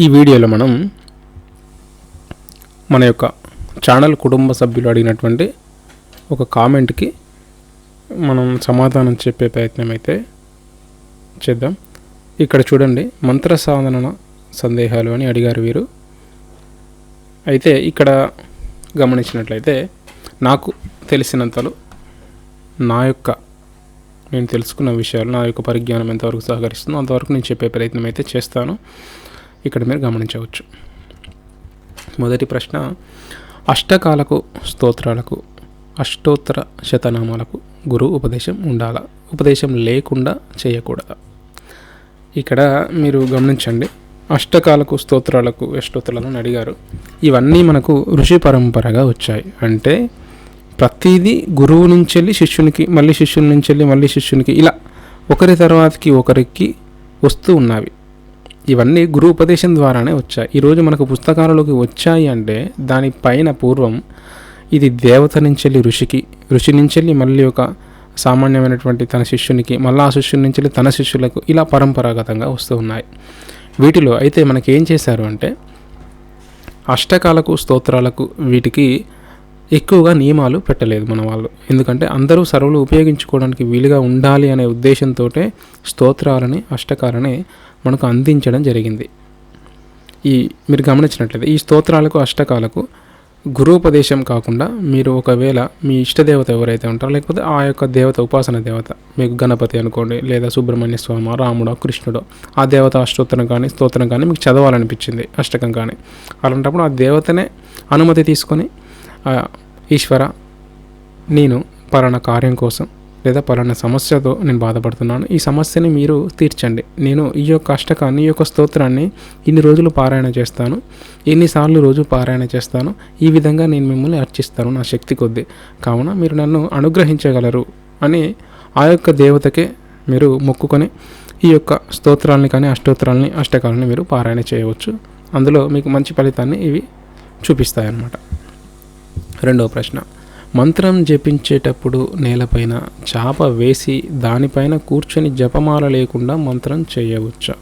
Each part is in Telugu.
ఈ వీడియోలో మనం మన యొక్క ఛానల్ కుటుంబ సభ్యులు అడిగినటువంటి ఒక కామెంట్కి మనం సమాధానం చెప్పే ప్రయత్నం అయితే చేద్దాం. ఇక్కడ చూడండి మంత్ర సాధన సందేహాలు అని అడిగారు వీరు. అయితే ఇక్కడ గమనించినట్లయితే నాకు తెలిసినంతలో నా యొక్క నేను తెలుసుకున్న విషయాలు నా యొక్క పరిజ్ఞానం ఎంతవరకు సహకరిస్తుందో అంతవరకు నేను చెప్పే ప్రయత్నం అయితే చేస్తాను. ఇక్కడ మీరు గమనించవచ్చు. మొదటి ప్రశ్న అష్టకాలకు స్తోత్రాలకు అష్టోత్తర శతనామాలకు గురువు ఉపదేశం ఉండాలా? ఉపదేశం లేకుండా చేయకూడదా? ఇక్కడ మీరు గమనించండి అష్టకాలకు స్తోత్రాలకు అష్టోత్తరాలను అడిగారు. ఇవన్నీ మనకు ఋషి పరంపరగా వచ్చాయి. అంటే ప్రతిదీ గురువు నుంచి వెళ్ళి శిష్యునికి మళ్ళీ శిష్యుల నుంచి వెళ్ళి మళ్ళీ శిష్యునికి ఇలా ఒకరి తర్వాతకి ఒకరికి వస్తూ ఉన్నవి. ఇవన్నీ గురు ఉపదేశం ద్వారానే వచ్చాయి. ఈరోజు మనకు పుస్తకాలలోకి వచ్చాయి అంటే దానిపైన పూర్వం ఇది దేవత నుంచి వెళ్ళి ఋషికి ఋషి నుంచి వెళ్ళి మళ్ళీ ఒక సామాన్యమైనటువంటి తన శిష్యునికి మళ్ళీ ఆ శిష్యుని నుంచి తన శిష్యులకు ఇలా పరంపరాగతంగా వస్తూ ఉన్నాయి. వీటిలో అయితే మనకేం చేశారు అంటే అష్టకాలకు స్తోత్రాలకు వీటికి ఎక్కువగా నియమాలు పెట్టలేదు మన వాళ్ళు. ఎందుకంటే అందరూ సర్వులు ఉపయోగించుకోవడానికి వీలుగా ఉండాలి అనే ఉద్దేశంతో స్తోత్రాలని అష్టకాలని మనకు అందించడం జరిగింది. ఈ మీరు గమనించినట్లయితే ఈ స్తోత్రాలకు అష్టకాలకు గురూపదేశం కాకుండా మీరు ఒకవేళ మీ ఇష్టదేవత ఎవరైతే ఉంటారో లేకపోతే ఆ యొక్క దేవత ఉపాసన దేవత మీకు గణపతి అనుకోండి లేదా సుబ్రహ్మణ్య స్వామి రాముడో కృష్ణుడో ఆ దేవత అష్టోత్తరం కానీ స్తోత్రం కానీ మీకు చదవాలనిపించింది అష్టకం కానీ. అలాంటప్పుడు ఆ దేవతనే అనుమతి తీసుకొని ఈశ్వర నేను పలానా కార్యం కోసం లేదా పలానా సమస్యతో నేను బాధపడుతున్నాను. ఈ సమస్యని మీరు తీర్చండి. నేను ఈ యొక్క అష్టకాన్ని ఈ యొక్క స్తోత్రాన్ని ఇన్ని రోజులు పారాయణ చేస్తాను. ఎన్నిసార్లు రోజు పారాయణ చేస్తాను. ఈ విధంగా నేను మిమ్మల్ని అర్చిస్తాను నా శక్తి కొద్దీ. కావున మీరు నన్ను అనుగ్రహించగలరు అని ఆ యొక్క దేవతకే మీరు మొక్కుకొని ఈ యొక్క స్తోత్రాలని కానీ అష్టోత్రాలని అష్టకాలని మీరు పారాయణ చేయవచ్చు. అందులో మీకు మంచి ఫలితాన్ని ఇవి చూపిస్తాయన్నమాట. రెండవ ప్రశ్న. మంత్రం జపించేటప్పుడు నేలపైన చాప వేసి దానిపైన కూర్చొని జపమాల లేకుండా మంత్రం చేయవచ్చా?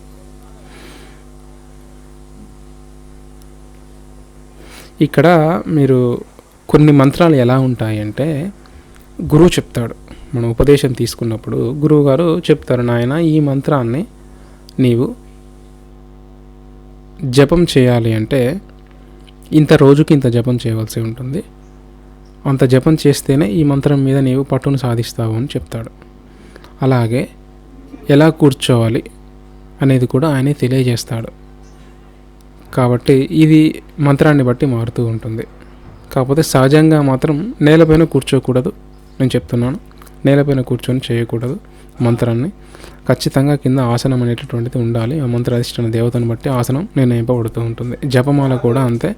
ఇక్కడ మీరు కొన్ని మంత్రాలు ఎలా ఉంటాయంటే గురువు చెప్తాడు. మనం ఉపదేశం తీసుకున్నప్పుడు గురువు గారు చెప్తారు నాయన ఈ మంత్రాన్ని నీవు జపం చేయాలి అంటే ఇంత రోజుకి ఇంత జపం చేయవలసి ఉంటుంది. అంత జపం చేస్తేనే ఈ మంత్రం మీద నీవు పట్టును సాధిస్తావు అని చెప్తాడు. అలాగే ఎలా కూర్చోవాలి అనేది కూడా ఆయనే తెలియజేస్తాడు. కాబట్టి ఇది మంత్రాన్ని బట్టి మారుతూ ఉంటుంది. కాకపోతే సహజంగా మాత్రం నేలపైన కూర్చోకూడదు. నేను చెప్తున్నాను నేలపైన కూర్చొని చేయకూడదు. మంత్రాన్ని. ఖచ్చితంగా కింద ఆసనం అనేటటువంటిది ఉండాలి. ఆ మంత్ర అధిష్టాన దేవతను బట్టి ఆసనం నిర్ణయింపబడుతూ ఉంటుంది. జపమాల కూడా అంతే.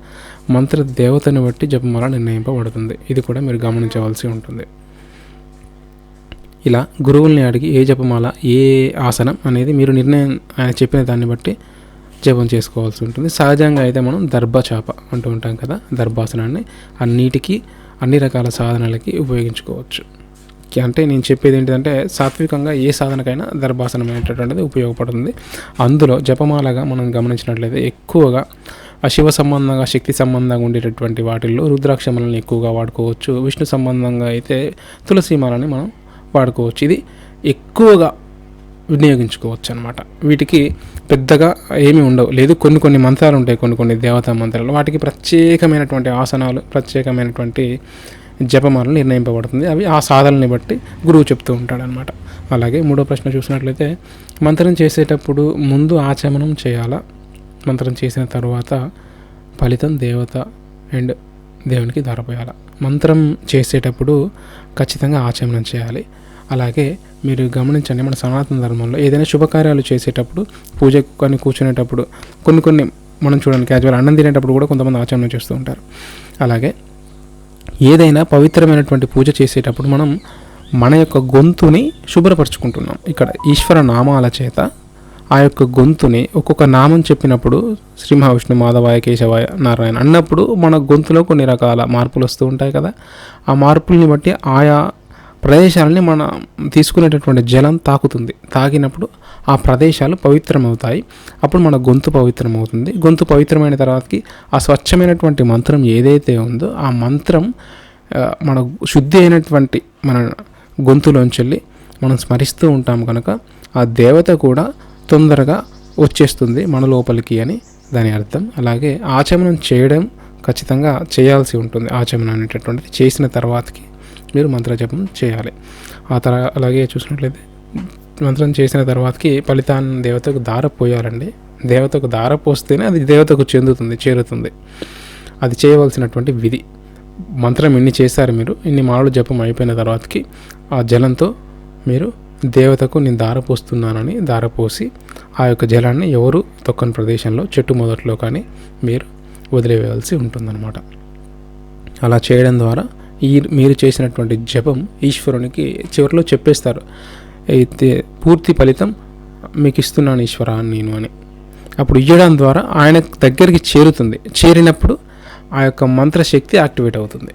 మంత్ర దేవతను బట్టి జపమాల నిర్ణయింపబడుతుంది. ఇది కూడా మీరు గమనించవలసి ఉంటుంది. ఇలా గురువుల్ని అడిగి ఏ జపమాల ఏ ఆసనం అనేది మీరు నిర్ణయం ఆయన చెప్పిన దాన్ని బట్టి జపం చేసుకోవాల్సి ఉంటుంది. సహజంగా అయితే మనం దర్భచాప అంటూ ఉంటాం కదా దర్భాసనాన్ని. అన్నిటికీ అన్ని రకాల సాధనలకి ఉపయోగించుకోవచ్చు. అంటే నేను చెప్పేది ఏంటంటే సాత్వికంగా ఏ సాధనకైనా దర్భాసనం అనేటటువంటిది ఉపయోగపడుతుంది. అందులో జపమాలగా మనం గమనించినట్లయితే ఎక్కువగా అశివ శివ సంబంధంగా శక్తి సంబంధంగా ఉండేటటువంటి వాటిల్లో రుద్రాక్షమాలని ఎక్కువగా వాడుకోవచ్చు. విష్ణు సంబంధంగా అయితే తులసీమాలని మనం వాడుకోవచ్చు. ఇది ఎక్కువగా వినియోగించుకోవచ్చు అనమాట వీటికి పెద్దగా ఏమీ ఉండవు. లేదు కొన్ని కొన్ని మంత్రాలు ఉంటాయి కొన్ని కొన్ని దేవతా మంత్రాలు. వాటికి ప్రత్యేకమైనటువంటి ఆసనాలు ప్రత్యేకమైనటువంటి జపమాలను నిర్ణయింపబడుతుంది. అవి ఆ సాధనని బట్టి గురువు చెప్తూ ఉంటాడనమాట అలాగే మూడో ప్రశ్న చూసినట్లయితే మంత్రం చేసేటప్పుడు ముందు ఆచమనం చేయాలా? మంత్రం చేసిన తర్వాత ఫలితం దేవత అండ్ దేవునికి ధారపోయాల మంత్రం చేసేటప్పుడు ఖచ్చితంగా ఆచమనం చేయాలి. అలాగే మీరు గమనించండి మన సనాతన ధర్మంలో ఏదైనా శుభకార్యాలు చేసేటప్పుడు పూజ కానీ కూర్చునేటప్పుడు కొన్ని కొన్ని మనం చూడండి క్యాజువల్ అన్నం తినేటప్పుడు కూడా కొంతమంది ఆచరణ చేస్తూ ఉంటారు. అలాగే ఏదైనా పవిత్రమైనటువంటి పూజ చేసేటప్పుడు మనం మన యొక్క గొంతుని శుభ్రపరచుకుంటున్నాం. ఇక్కడ ఈశ్వర నామాల చేత ఆ యొక్క గొంతుని ఒక్కొక్క నామం చెప్పినప్పుడు శ్రీ మహావిష్ణు మాధవాయ కేశవాయ నారాయణ అన్నప్పుడు మన గొంతులో కొన్ని రకాల మార్పులు వస్తూ ఉంటాయి కదా. ఆ మార్పుల్ని బట్టి ఆయా ప్రదేశాలని మన తీసుకునేటటువంటి జలం తాకుతుంది. తాకినప్పుడు ఆ ప్రదేశాలు పవిత్రమవుతాయి. అప్పుడు మన గొంతు పవిత్రమవుతుంది. గొంతు పవిత్రమైన తర్వాతకి ఆ స్వచ్ఛమైనటువంటి మంత్రం ఏదైతే ఉందో ఆ మంత్రం మన శుద్ధి అయినటువంటి మన గొంతులోంచి వెళ్ళి మనం స్మరిస్తూ ఉంటాం కనుక ఆ దేవత కూడా తొందరగా వచ్చేస్తుంది మన లోపలికి అని దాని అర్థం. అలాగే ఆచమనం చేయడం ఖచ్చితంగా చేయాల్సి ఉంటుంది. ఆచమనం అనేటటువంటిది చేసిన తర్వాతకి మీరు మంత్రజపం చేయాలి. ఆ తర అలాగే చూసినట్లయితే మంత్రం చేసిన తర్వాతకి ఫలితాన్ని దేవతకు దార పోయాలండి దేవతకు దార పోస్తేనే అది దేవతకు చెందుతుంది చేరుతుంది. అది చేయవలసినటువంటి విధి. మంత్రం ఇన్ని చేశారు మీరు? ఇన్ని మాటలు జపం అయిపోయిన తర్వాతకి ఆ జలంతో మీరు దేవతకు నేను దారపోస్తున్నానని దారపోసి ఆ యొక్క జలాన్ని ఎవరు తొక్కని ప్రదేశంలో చెట్టు మొదట్లో కానీ మీరు వదిలివేయాల్సి ఉంటుందన్నమాట. అలా చేయడం ద్వారా ఈ మీరు చేసినటువంటి జపం ఈశ్వరునికి చివరిలో చెప్పేస్తారు. అయితే పూర్తి ఫలితం మీకు ఇస్తున్నాను ఈశ్వర నేను అని. అప్పుడు ఇవ్వడం ద్వారా ఆయన దగ్గరికి చేరుతుంది. చేరినప్పుడు ఆ యొక్క మంత్రశక్తి యాక్టివేట్ అవుతుంది.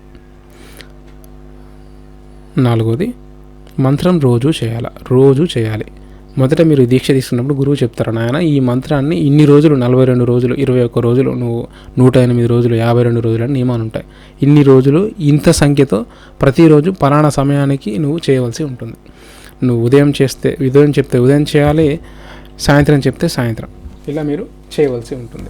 నాలుగోది మంత్రం రోజు చేయాలి రోజు చేయాలి. మొదట మీరు దీక్ష తీసుకున్నప్పుడు గురువు చెప్తారు నాయన ఈ మంత్రాన్ని ఇన్ని రోజులు నలభై రెండు రోజులు ఇరవై ఒక్క రోజులు నువ్వు నూట ఎనిమిది రోజులు యాభై రెండు రోజులు అని నియమాలు ఉంటాయి. ఇన్ని రోజులు ఇంత సంఖ్యతో ప్రతిరోజు పలానా సమయానికి నువ్వు చేయవలసి ఉంటుంది. నువ్వు ఉదయం చేస్తే ఉదయం చెప్తే ఉదయం చేయాలి సాయంత్రం చెప్తే సాయంత్రం. ఇలా మీరు చేయవలసి ఉంటుంది.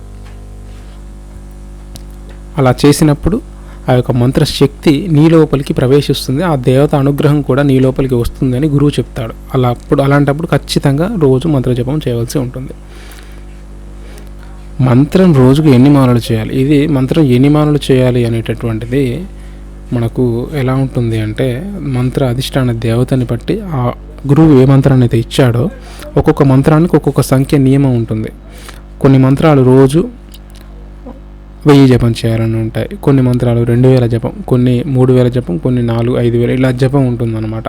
అలా చేసినప్పుడు ఆ యొక్క మంత్రశక్తి నీ లోపలికి ప్రవేశిస్తుంది. ఆ దేవత అనుగ్రహం కూడా నీ లోపలికి వస్తుంది అని గురువు చెప్తాడు. అలా అప్పుడు అలాంటప్పుడు ఖచ్చితంగా రోజు మంత్రజపం చేయవలసి ఉంటుంది. మంత్రం రోజుకు ఎన్ని మాలలు చేయాలి? ఇది మంత్రం ఎన్ని మాలలు చేయాలి అనేటటువంటిది మనకు ఎలా ఉంటుంది అంటే మంత్ర అధిష్టాన దేవతని బట్టి ఆ గురువు ఏ మంత్రాన్ని అయితే ఇచ్చాడో ఒక్కొక్క మంత్రానికి ఒక్కొక్క సంఖ్య నియమం ఉంటుంది. కొన్ని మంత్రాలు రోజు వెయ్యి జపం చేయాలని ఉంటాయి. కొన్ని మంత్రాలు రెండు వేల జపం కొన్ని మూడు వేల జపం కొన్ని నాలుగు ఐదు వేల ఇలా జపం ఉంటుందన్నమాట.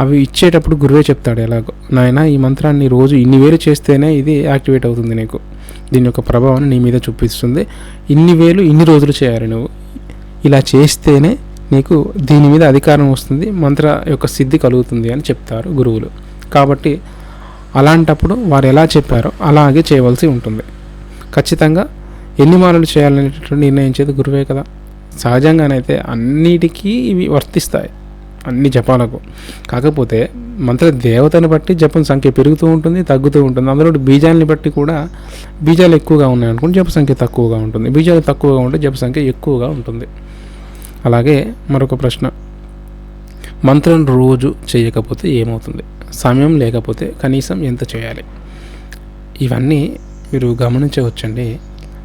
అవి ఇచ్చేటప్పుడు గురువే చెప్తాడు ఎలాగో నాయన ఈ మంత్రాన్ని రోజు ఇన్ని వేలు చేస్తేనే ఇది యాక్టివేట్ అవుతుంది నీకు. దీని యొక్క ప్రభావాన్ని నీ మీద చూపిస్తుంది. ఇన్ని వేలు ఇన్ని రోజులు చేయాలి నువ్వు. ఇలా చేస్తేనే నీకు దీని మీద అధికారం వస్తుంది మంత్ర యొక్క సిద్ధి కలుగుతుంది అని చెప్తారు గురువులు. కాబట్టి అలాంటప్పుడు వారు ఎలా చెప్పారో అలాగే చేయవలసి ఉంటుంది. ఖచ్చితంగా ఎన్ని మాలలు చేయాలనేటటువంటి నిర్ణయించేది గురువే కదా. సహజంగానైతే అన్నిటికీ ఇవి వర్తిస్తాయి అన్ని జపాలకు. కాకపోతే మంత్ర దేవతను బట్టి జపం సంఖ్య పెరుగుతూ ఉంటుంది తగ్గుతూ ఉంటుంది. అందులో బీజాలని బట్టి కూడా బీజాలు ఎక్కువగా ఉన్నాయనుకోండి జప సంఖ్య తక్కువగా ఉంటుంది. బీజాలు తక్కువగా ఉంటే జప సంఖ్య ఎక్కువగా ఉంటుంది. అలాగే మరొక ప్రశ్న. మంత్రం రోజు చేయకపోతే ఏమవుతుంది? సమయం లేకపోతే కనీసం ఎంత చేయాలి? ఇవన్నీ మీరు గమనించవచ్చండి.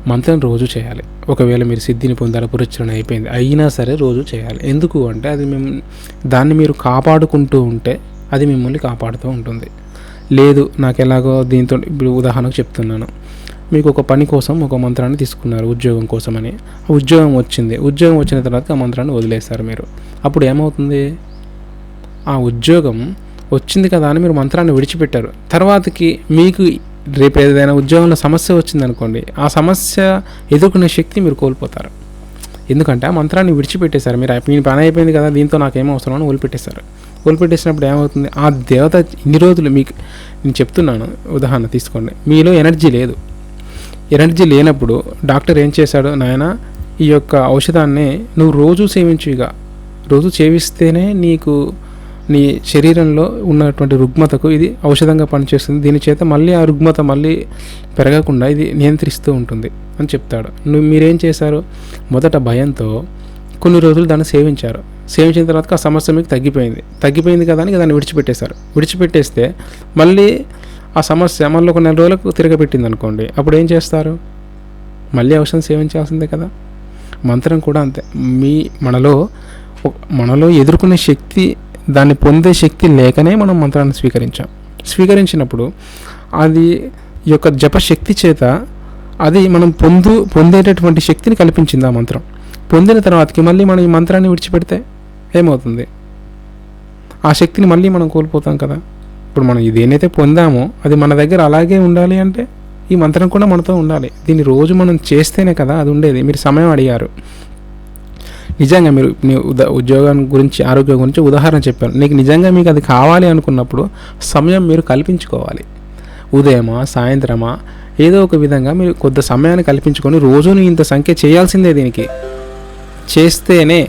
మంత్రం రోజు చేయాలి. ఒకవేళ మీరు సిద్ధిని పొందాలి పురచరణ అయిపోయింది అయినా సరే రోజు చేయాలి. ఎందుకు అంటే అది మేము దాన్ని మీరు కాపాడుకుంటూ ఉంటే అది మిమ్మల్ని కాపాడుతూ ఉంటుంది. లేదు నాకు ఎలాగో దీంతో ఇప్పుడు ఉదాహరణకు చెప్తున్నాను. మీకు ఒక పని కోసం ఒక మంత్రాన్ని తీసుకున్నారు ఉద్యోగం కోసమని. ఆ ఉద్యోగం వచ్చింది. ఉద్యోగం వచ్చిన తర్వాత ఆ మంత్రాన్ని వదిలేస్తారు మీరు. అప్పుడు ఏమవుతుంది? ఆ ఉద్యోగం వచ్చింది కదా అని మీరు మంత్రాన్ని విడిచిపెట్టారు. తర్వాతకి మీకు రేపు ఏదైనా ఉద్యోగంలో సమస్య వచ్చింది అనుకోండి ఆ సమస్య ఎదుర్కొనే శక్తి మీరు కోల్పోతారు. ఎందుకంటే ఆ మంత్రాన్ని విడిచిపెట్టేశారు. మీరు మీ పని అయిపోయింది కదా దీంతో నాకేం అవసరం అని వదిలిపెట్టేశారు. వదిలిపెట్టేసినప్పుడు ఏమవుతుంది? ఆ దేవత ఇన్ని రోజులు మీకు నేను చెప్తున్నాను ఉదాహరణ తీసుకోండి. మీలో ఎనర్జీ లేదు. ఎనర్జీ లేనప్పుడు డాక్టర్ ఏం చేశాడు నాయన ఈ యొక్క ఔషధాన్ని నువ్వు రోజు సేవించుగా ఇక రోజు సేవిస్తేనే నీకు నీ శరీరంలో ఉన్నటువంటి రుగ్మతకు ఇది ఔషధంగా పనిచేస్తుంది. దీని చేత మళ్ళీ ఆ రుగ్మత మళ్ళీ పెరగకుండా ఇది నియంత్రిస్తూ ఉంటుంది అని చెప్తాడు. నువ్వు మీరేం చేశారు? మొదట భయంతో కొన్ని రోజులు దాన్ని సేవించారు. సేవించిన తర్వాత ఆ సమస్య మీకు తగ్గిపోయింది. తగ్గిపోయింది కదా అని దాన్ని విడిచిపెట్టేశారు. విడిచిపెట్టేస్తే మళ్ళీ ఆ సమస్య మళ్ళీ ఒక నెల రోజులకు తిరగబెట్టింది అనుకోండి అప్పుడు ఏం చేస్తారు? మళ్ళీ ఔషధం సేవించాల్సిందే కదా? మంత్రం కూడా అంతే. మీ మనలో మనలో ఎదుర్కొనే శక్తి దాన్ని పొందే శక్తి లేకనే మనం మంత్రాన్ని స్వీకరించాం. స్వీకరించినప్పుడు అది యొక్క జప శక్తి చేత అది మనం పొందు పొందేటటువంటి శక్తిని కల్పించింది ఆ మంత్రం. పొందిన తర్వాతకి మళ్ళీ మనం ఈ మంత్రాన్ని విడిచిపెడితే ఏమవుతుంది? ఆ శక్తిని మళ్ళీ మనం కోల్పోతాం కదా? ఇప్పుడు మనం ఇదేనైతే పొందామో అది మన దగ్గర అలాగే ఉండాలి అంటే ఈ మంత్రం కూడా మనతో ఉండాలి. దీన్ని రోజు మనం చేస్తేనే కదా అది ఉండేది. మీరు సమయం అడిగారు. నిజంగా మీరు మీ ఉద్యోగం గురించి ఆరోగ్యం గురించి ఉదాహరణ చెప్పాను నీకు నిజంగా మీకు అది కావాలి అనుకున్నప్పుడు సమయం మీరు కల్పించుకోవాలి. ఉదయమా సాయంత్రమా ఏదో ఒక విధంగా మీరు కొద్ది సమయాన్ని కల్పించుకొని రోజుని ఇంత సంఖ్య చేయాల్సిందే దీనికి. చేస్తేనే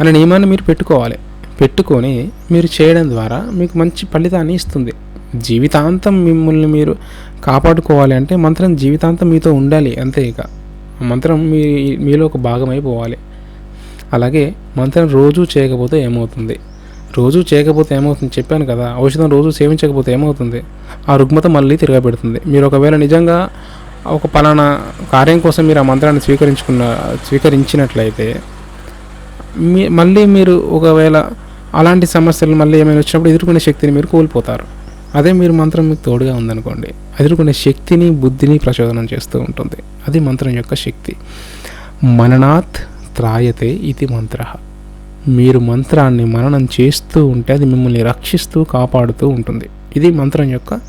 అనే నియమాన్ని మీరు పెట్టుకోవాలి. పెట్టుకొని మీరు చేయడం ద్వారా మీకు మంచి ఫలితాన్ని ఇస్తుంది. జీవితాంతం మిమ్మల్ని మీరు కాపాడుకోవాలి అంటే మంత్రం జీవితాంతం మీతో ఉండాలి అంతే ఇక. మంత్రం మీ మీలో ఒక భాగం అయిపోవాలి అలాగే మంత్రం రోజు చేయకపోతే ఏమవుతుంది? రోజు చేయకపోతే ఏమవుతుంది? చెప్పాను కదా ఔషధం రోజు సేవించకపోతే ఏమవుతుంది? ఆ రుగ్మత మళ్ళీ తిరగబెడుతుంది. మీరు ఒకవేళ నిజంగా ఒక పలానా కార్యం కోసం మీరు ఆ మంత్రాన్ని స్వీకరించుకున్న స్వీకరించినట్లయితే మీ మళ్ళీ మీరు ఒకవేళ అలాంటి సమస్యలు మళ్ళీ ఏమైనా వచ్చినప్పుడు ఎదుర్కొనే శక్తిని మీరు కోల్పోతారు. అదే మీరు మంత్రం మీకు తోడుగా ఉందనుకోండి. ఎదుర్కొనే శక్తిని బుద్ధిని ప్రచోదనం చేస్తూ ఉంటుంది. అది మంత్రం యొక్క శక్తి. మననాత్ త్రాయతే ఇది మంత్ర. మీరు మంత్రాన్ని మననం చేస్తూ ఉంటే అది మిమ్మల్ని రక్షిస్తూ కాపాడుతూ ఉంటుంది. ఇది మంత్రం యొక్క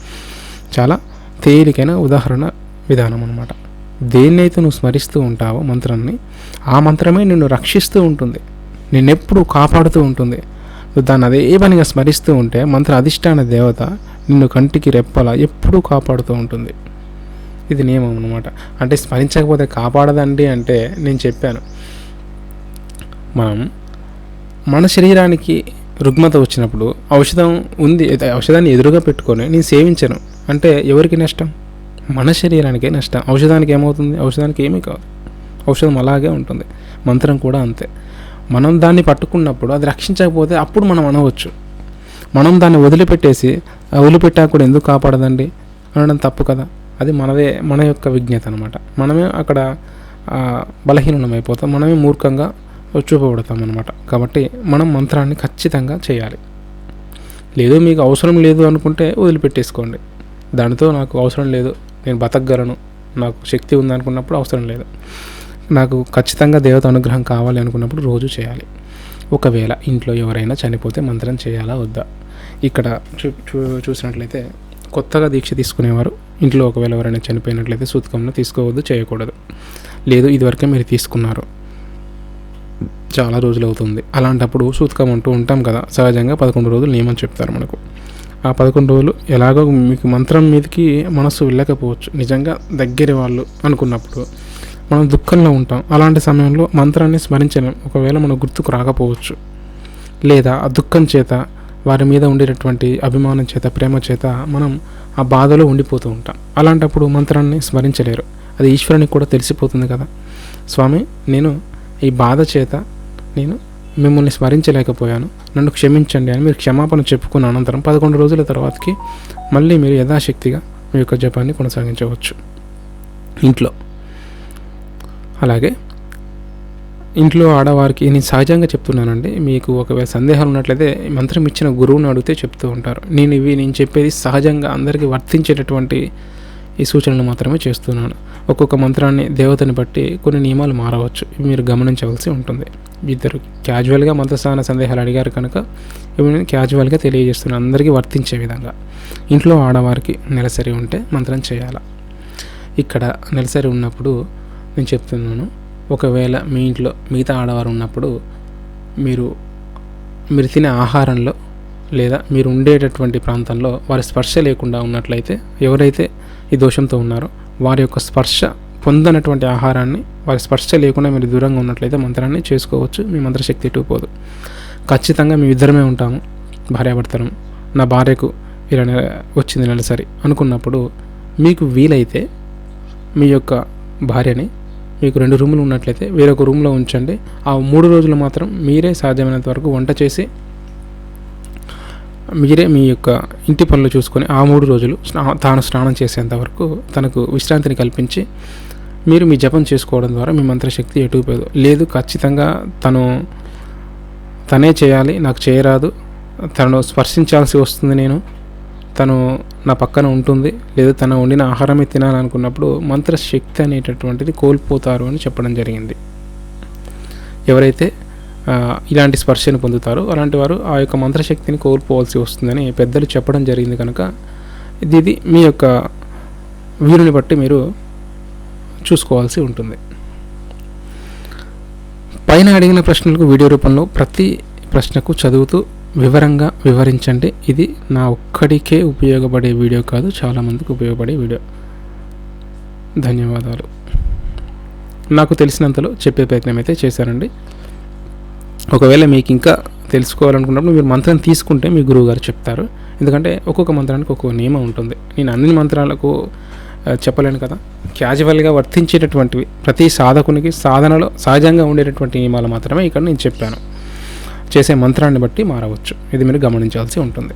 చాలా తేలికైన ఉదాహరణ విధానం అనమాట దేన్నైతే నువ్వు స్మరిస్తూ ఉంటావో మంత్రాన్ని ఆ మంత్రమే నిన్ను రక్షిస్తూ ఉంటుంది. నిన్నెప్పుడు కాపాడుతూ ఉంటుంది. దాన్ని అదే పనిగా స్మరిస్తూ ఉంటే మంత్ర అధిష్టాన దేవత నిన్ను కంటికి రెప్పల ఎప్పుడూ కాపాడుతూ ఉంటుంది. ఇది నియమం అనమాట అంటే స్మరించకపోతే కాపాడదండి అంటే నేను చెప్పాను. మనం మన శరీరానికి రుగ్మత వచ్చినప్పుడు ఔషధం ఉంది ఔషధాన్ని ఎదురుగా పెట్టుకొని నేను సేవించను. అంటే ఎవరికి నష్టం? మన శరీరానికే నష్టం. ఔషధానికి ఏమవుతుంది? ఔషధానికి ఏమీ కాదు. ఔషధం అలాగే ఉంటుంది. మంత్రం కూడా అంతే. మనం దాన్ని పట్టుకున్నప్పుడు అది రక్షించకపోతే అప్పుడు మనం అనవచ్చు. మనం దాన్ని వదిలిపెట్టేసి వదిలిపెట్టా వదిలిపెట్టాక కూడా ఎందుకు కాపాడదండి? అనడం తప్పు కదా. అది మనదే మన యొక్క విజ్ఞత అనమాట మనమే అక్కడ బలహీనమైపోతాం. బలహీనం అయిపోతాం మనమే మూర్ఖంగా చూపబడతాం అనమాట కాబట్టి మనం మంత్రాన్ని ఖచ్చితంగా చేయాలి. లేదు మీకు అవసరం లేదు అనుకుంటే వదిలిపెట్టేసుకోండి. దానితో నాకు అవసరం లేదు. నేను బతకగలను. నాకు శక్తి ఉంది అనుకున్నప్పుడు అవసరం లేదు. నాకు ఖచ్చితంగా దేవత అనుగ్రహం కావాలి అనుకున్నప్పుడు రోజు చేయాలి. ఒకవేళ ఇంట్లో ఎవరైనా చనిపోతే మంత్రం చేయాలా వద్దా? ఇక్కడ చూ చూ చూసినట్లయితే కొత్తగా దీక్ష తీసుకునేవారు. ఇంట్లో ఒకవేళ ఎవరైనా చనిపోయినట్లయితే సూతకంలో తీసుకోవద్దు చేయకూడదు. లేదు ఇదివరకే మీరు తీసుకున్నారు. చాలా రోజులు అవుతుంది. అలాంటప్పుడు సూతకం అంటూ ఉంటాం కదా. సహజంగా పదకొండు రోజులు నియమం చెప్తారు మనకు. ఆ పదకొండు రోజులు ఎలాగో మీకు మంత్రం మీదకి మనసు వెళ్ళకపోవచ్చు. నిజంగా దగ్గర వాళ్ళు అనుకున్నప్పుడు. మనం దుఃఖంలో ఉంటాం. అలాంటి సమయంలో మంత్రాన్ని స్మరించలేం. ఒకవేళ మనం గుర్తుకు రాకపోవచ్చు. లేదా ఆ దుఃఖం చేత వారి మీద ఉండేటటువంటి అభిమానం చేత ప్రేమ చేత మనం ఆ బాధలో ఉండిపోతూ ఉంటాం. అలాంటప్పుడు మంత్రాన్ని స్మరించలేరు. అది ఈశ్వరునికి కూడా తెలిసిపోతుంది కదా. స్వామి నేను ఈ బాధ చేత నేను మిమ్మల్ని స్మరించలేకపోయాను. నన్ను క్షమించండి అని మీరు క్షమాపణ చెప్పుకున్న అనంతరం పదకొండు రోజుల తర్వాతకి మళ్ళీ మీరు యథాశక్తిగా మీ యొక్క జపాన్ని కొనసాగించవచ్చు. ఇంట్లో అలాగే ఇంట్లో ఆడవారికి నేను సహజంగా చెప్తున్నానండి మీకు ఒకవేళ సందేహాలు ఉన్నట్లయితే మంత్రం ఇచ్చిన గురువుని అడిగితే చెప్తూ ఉంటారు. నేను ఇవి నేను చెప్పేది సహజంగా అందరికీ వర్తించేటటువంటి ఈ సూచనలు మాత్రమే చేస్తున్నాను. ఒక్కొక్క మంత్రాన్ని దేవతని బట్టి కొన్ని నియమాలు మారవచ్చు. ఇవి మీరు గమనించవలసి ఉంటుంది. ఇద్దరు క్యాజువల్గా మంత్రస్థాన సందేహాలు అడిగారు కనుక ఇవి నేను క్యాజువల్గా తెలియజేస్తున్నాను. అందరికీ వర్తించే విధంగా. ఇంట్లో ఆడవారికి నెలసరి ఉంటే మంత్రం చేయాలి. ఇక్కడ నెలసరి ఉన్నప్పుడు నేను చెప్తున్నాను. ఒకవేళ మీ ఇంట్లో మిగతా ఆడవారు ఉన్నప్పుడు మీరు మీరు తినే ఆహారంలో లేదా మీరు ఉండేటటువంటి ప్రాంతంలో వారి స్పర్శ లేకుండా ఉన్నట్లయితే ఎవరైతే ఈ దోషంతో ఉన్నారో వారి యొక్క స్పర్శ పొందనటువంటి ఆహారాన్ని వారి స్పర్శ లేకుండా మీరు దూరంగా ఉన్నట్లయితే మంత్రాన్ని చేసుకోవచ్చు. మీ మంత్రశక్తి ఎటు పోదు. ఖచ్చితంగా మేము ఇద్దరమే ఉంటాము భార్యాభర్తలం. నా భార్యకు ఇలా వచ్చింది నెలసరి అనుకున్నప్పుడు మీకు వీలైతే మీ యొక్క భార్యని మీకు రెండు రూములు ఉన్నట్లయితే వేరొక రూమ్లో ఉంచండి. ఆ మూడు రోజులు మాత్రం మీరే సాధ్యమైనంత వరకు వంట చేసి మీరే మీ యొక్క ఇంటి పనులు చూసుకొని ఆ మూడు రోజులు స్నా- తాను స్నానం చేసేంత వరకు తనకు విశ్రాంతిని కల్పించి మీరు మీ జపం చేసుకోవడం ద్వారా మీ మంత్రశక్తి ఎటుపోదు లేదు ఖచ్చితంగా తను తనే చేయాలి నాకు చేయరాదు. తనను స్పర్శించాల్సి వస్తుంది నేను. తను నా పక్కన ఉంటుంది లేదా తన వండిన ఆహారమే తినాలనుకున్నప్పుడు మంత్రశక్తి అనేటటువంటిది కోల్పోతారు అని చెప్పడం జరిగింది. ఎవరైతే ఇలాంటి స్పర్శను పొందుతారో అలాంటి వారు ఆ యొక్క మంత్రశక్తిని కోల్పోవాల్సి వస్తుందని పెద్దలు చెప్పడం జరిగింది కనుక ఇది ఇది మీ యొక్క వీరుని బట్టి మీరు చూసుకోవాల్సి ఉంటుంది. పైన అడిగిన ప్రశ్నలకు వీడియో రూపంలో ప్రతి ప్రశ్నకు చదువుతూ వివరంగా వివరించండి. ఇది నా ఒక్కడికే ఉపయోగపడే వీడియో కాదు చాలామందికి ఉపయోగపడే వీడియో. ధన్యవాదాలు. నాకు తెలిసినంతలో చెప్పే ప్రయత్నం అయితే చేశానండి. ఒకవేళ మీకు ఇంకా తెలుసుకోవాలనుకున్నప్పుడు మీరు మంత్రం తీసుకుంటే మీ గురువుగారు చెప్తారు. ఎందుకంటే ఒక్కొక్క మంత్రానికి ఒక్కొక్క నియమం ఉంటుంది. నేను అన్ని మంత్రాలకు చెప్పలేను కదా. క్యాజువల్గా వర్తించేటటువంటివి ప్రతి సాధకునికి సాధనలో సహజంగా ఉండేటటువంటి నియమాలు మాత్రమే ఇక్కడ నేను చెప్పాను. చేసే మంత్రాన్ని బట్టి మారవచ్చు. ఇది మీరు గమనించాల్సి ఉంటుంది.